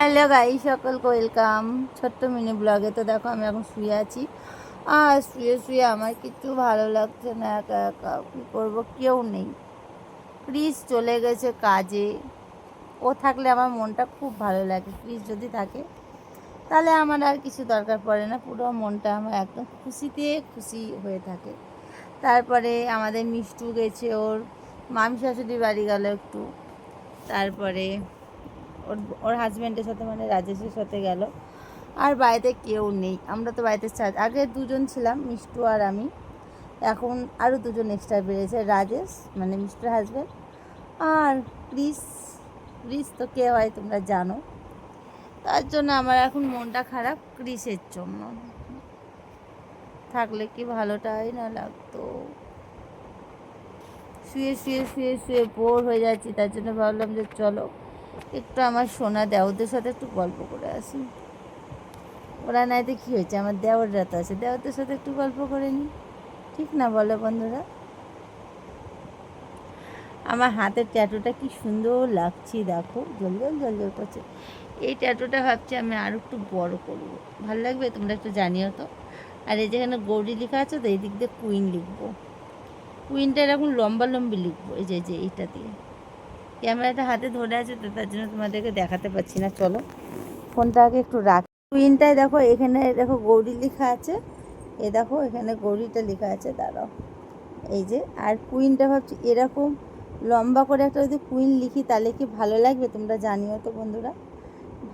Hello guy সকলকে welcome. ছোট্ট mini ব্লগে তো দেখো আমি এখন শুয়ে আছি। আর শুয়ে শুয়ে আমার কিছু ভালো লাগছে না, একা একা। কী করব? কেউ নেই। ক্রিস চলে গেছে কাজে। ও থাকলে আমার মনটা খুব ভালো লাগে। ক্রিস যদি থাকে, তাহলে আমার আর কিছু দরকার পড়ে না। পুরো মনটা আমার একদম খুশিতে খুশি হয়ে থাকে। তারপরে আমাদের মিষ্টু গেছে ওর মামি শাশুড়ির বাড়ি গেল একটু। তারপরে ওর ওর হাজব্যান্ডের সাথে মানে রাজেশের সাথে গেল। আর বাড়িতে কেউ নেই। আমরা তো বাড়িতে চার আগে দুজন ছিলাম, মিষ্টু আর আমি। এখন আরও দুজন এক্সট্রা বেড়েছে, রাজেশ মানে মিস্টার হাজব্যান্ড আর ক্রিস। ক্রিস তো কে হয় তোমরা জানো। তার জন্য আমার এখন মনটা খারাপ ক্রিসের জন্য। থাকলে কি ভালোটাই না লাগতো। শুয়ে শুয়ে শুয়ে শুয়ে বোর হয়ে যাচ্ছি, তার জন্য ভাবলাম যে চলো একটু আমার সোনা দেওদের সাথে একটু গল্প করে আসি। ওরা নাইতে কী হয়েছে? আমার দেওররা তো আছে। দেওরদের সাথে একটু গল্প করে নিই ঠিক না বলো বন্ধুরা? আমার হাতের ট্যাটুটা কি সুন্দর লাগছে, দেখো। জল জল জল জল করছে। এই ট্যাটুটা ভাবছি আমি আর একটু বড় করব। ভালো লাগবে? তোমরা একটু জানিও তো। আর এই যেখানে গৌরী লেখা আছে তো, এই দিক দিয়ে কুইন লিখব। কুইনটা এরকম লম্বা লম্বি লিখব। এই যে যে, এইটা দিয়ে। ক্যামেরাটা হাতে ধরে আছে, তো তার জন্য তোমাদেরকে দেখাতে পারছি না। চলো, ফোনটা আগে একটু রাখ। কুইনটায় দেখো, এখানে দেখো গৌরী লেখা আছে। এ দেখো, এখানে গৌরীটা লেখা আছে, দাঁড়াও। এই যে, আর কুইনটা ভাবছি, এরকম লম্বা করে একটা যদি কুইন লিখি, তাহলে কি ভালো লাগবে? তোমরা জানিও তো বন্ধুরা।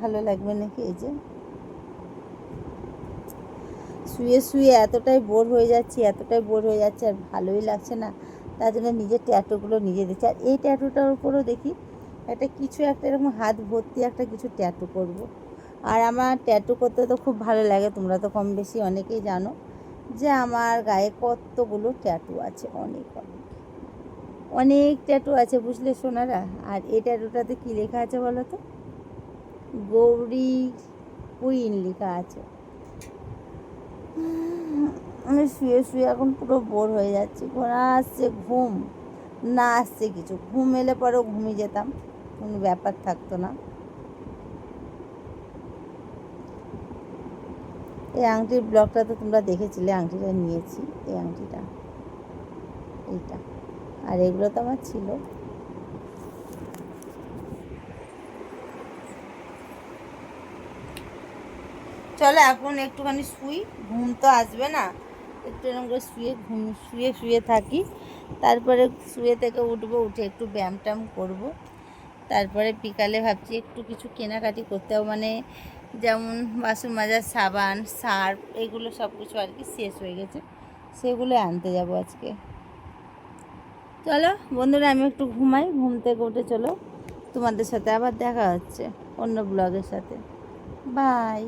ভালো লাগবে নাকি? এই যে। শুয়ে শুয়ে এতটাই বোর হয়ে যাচ্ছি, এতটাই বোর হয়ে যাচ্ছে, আর ভালোই লাগছে না। তার জন্য নিজের ট্যাটুগুলো নিজে দিচ্ছি। আর এই ট্যাটুটার উপরেও দেখি একটা কিছু একটা এরকম হাত ভর্তি একটা কিছু ট্যাটু করব। আর আমার ট্যাটু করতে তো খুব ভালো লাগে, তোমরা তো কম বেশি অনেকেই জানো যে আমার গায়ে কতগুলো ট্যাটু আছে, অনেক অনেক। অনেক ট্যাটু আছে বুঝলে সোনারা? আর এই ট্যাটুটাতে কী লেখা আছে বলো তো? গৌরী কুইন লেখা আছে। আমি শুয়ে শুয়ে এখন পুরো বোর হয়ে যাচ্ছি। ঘোরা আসছে, ঘুম। না আসছে কিছু। ঘুম এলে পরেও ঘুমিয়ে যেতাম। কোনো ব্যাপার থাকতো না। এই আংটির ব্লগটা তো তোমরা দেখেছিলে, আংটিটা নিয়েছি। এই আংটিটা, এইটা। আর এগুলো তো আমার ছিল। চলো এখন একটুখানি শুই, ঘুম তো আসবে না। একটু এরকম করে শুয়ে ঘুম, শুয়ে শুয়ে থাকি। তারপরে শুয়ে থেকে উঠবো, উঠে একটু ব্যায়াম ট্যাম করব। তারপরে বিকালে ভাবছি একটু কিছু কেনাকাটি করতে হবে মানে যেমন বাসন মাজার সাবান, সার্ফ এগুলো সব কিছু আর কি শেষ হয়ে গেছে। সেগুলো আনতে যাব আজকে। চলো বন্ধুরা, আমি একটু ঘুমাই, ঘুম থেকে উঠে চলো। তোমাদের সাথে আবার দেখা হচ্ছে অন্য ব্লগের সাথে। বাই।